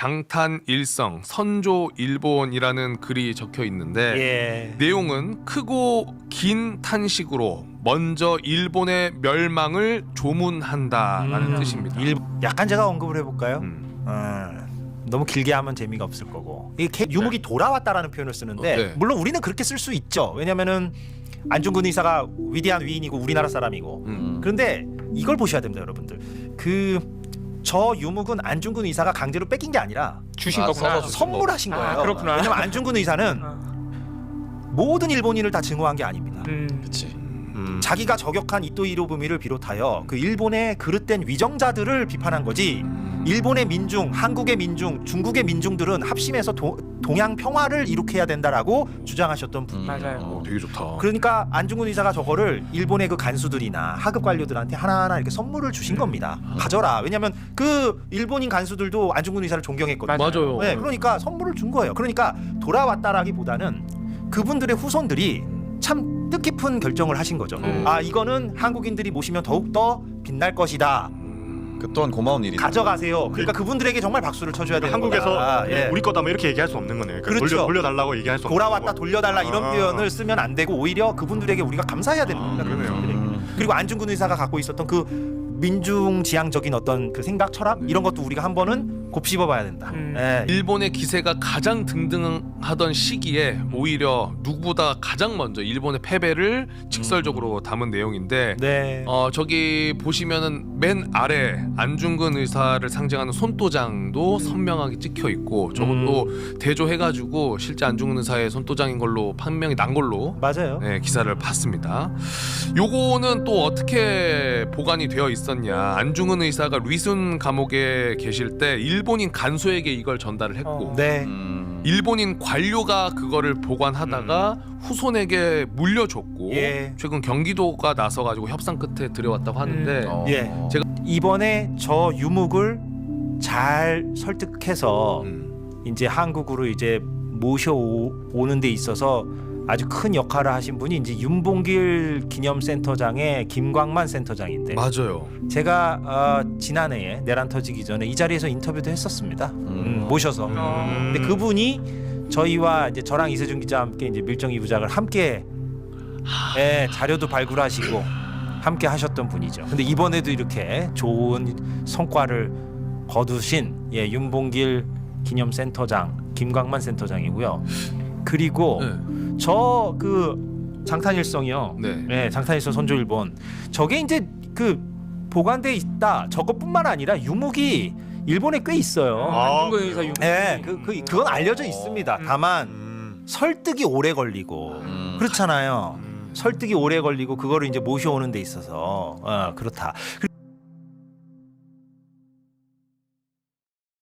장탄 일성 선조 일본이라는 글이 적혀 있는데 예. 내용은 크고 긴 탄식으로 먼저 일본의 멸망을 조문한다라는 음. 뜻입니다. 일, 약간 제가 언급을 해볼까요? 음. 어, 너무 길게 하면 재미가 없을 거고 이 개- 유목이 돌아왔다라는 표현을 쓰는데 네. 물론 우리는 그렇게 쓸 수 있죠. 왜냐면은 안중근 의사가 위대한 위인이고 우리나라 사람이고 음. 그런데 이걸 보셔야 됩니다, 여러분들. 그 저 유목은 안중근 의사가 강제로 뺏긴 게 아니라 주신 아, 거구나. 선물하신 아, 거예요. 그렇구나. 왜냐면 안중근 의사는 어. 모든 일본인을 다 증오한 게 아닙니다. 음. 그치. 음. 자기가 저격한 이토 히로부미를 비롯하여 그 일본의 그릇된 위정자들을 비판한 거지. 일본의 민중, 한국의 민중, 중국의 민중들은 합심해서 도- 동양 평화를 이룩해야 된다라고 주장하셨던 분. 음. 맞아요. 어, 되게 좋다. 그러니까 안중근 의사가 저거를 일본의 그 간수들이나 하급 관료들한테 하나하나 이렇게 선물을 주신 겁니다. 가져라. 왜냐하면 그 일본인 간수들도 안중근 의사를 존경했거든요. 맞아요. 네, 그러니까 선물을 준 거예요. 그러니까 돌아왔다라기보다는 그분들의 후손들이 참 뜻깊은 결정을 하신 거죠. 음. 아 이거는 한국인들이 모시면 더욱 더 빛날 것이다. 그 또한 고마운 일이다. 가져가세요. 그러니까 그분들에게 정말 박수를 쳐줘야 되는 한국에서 거다. 예. 우리 거다 뭐 이렇게 얘기할 수 없는 거네요. 그러니까 그렇죠. 돌려 돌려달라고 얘기할 수 없는 돌아왔다 거고. 돌려달라 이런 아. 표현을 쓰면 안 되고 오히려 그분들에게 우리가 감사해야 되는 겁니다. 아, 그러네요. 그분들에게. 음. 그리고 안중근 의사가 갖고 있었던 그 민중 지향적인 어떤 그 생각 철학 이런 것도 우리가 한 번은 곱씹어 봐야 된다. 음. 예. 일본의 기세가 가장 등등하던 시기에 오히려 누구보다 가장 먼저 일본의 패배를 직설적으로 담은 내용인데 네. 어 저기 보시면은 맨 아래 안중근 의사를 상징하는 손도장도 선명하게 찍혀 있고 저것도 대조해가지고 실제 안중근 의사의 손도장인 걸로 판명이 난 걸로 맞아요. 네, 기사를 봤습니다. 요거는 또 어떻게 보관이 되어 있었냐? 안중근 의사가 리순 감옥에 계실 때 일 본인 간소에게 이걸 전달을 했고 어. 네. 음. 일본인 관료가 그거를 보관하다가 후손에게 물려줬고 예. 최근 경기도가 나서 가지고 협상 끝에 들여왔다고 하는데 어. 예. 제가- 이번에 저 유목을 잘 설득해서 음, 이제 한국으로 이제 모셔오는 데 있어서 아주 큰 역할을 하신 분이 이제 윤봉길 기념센터장의 김광만 센터장인데 맞아요. 제가 어, 지난해에 내란 터지기 전에 이 자리에서 인터뷰도 했었습니다. 음, 모셔서. 어. 근데 그분이 저희와 이제 저랑 이세준 기자와 함께 이제 밀정 이부작을 함께 예, 자료도 발굴하시고 함께 하셨던 분이죠. 근데 이번에도 이렇게 좋은 성과를 거두신 예, 윤봉길 기념센터장 김광만 센터장이고요. 그리고 네. 저 그 장탄일성이요. 네. 네, 장탄일성 선조 일본. 저게 이제 그 보관돼 있다. 저것뿐만 아니라 유목이 일본에 꽤 있어요. 아, 의사 유. 네, 그, 그 그건 알려져 있습니다. 음. 다만 음. 설득이 오래 걸리고 음. 그렇잖아요. 음. 설득이 오래 걸리고 그거를 이제 모셔오는 데 있어서 어, 그렇다. 그-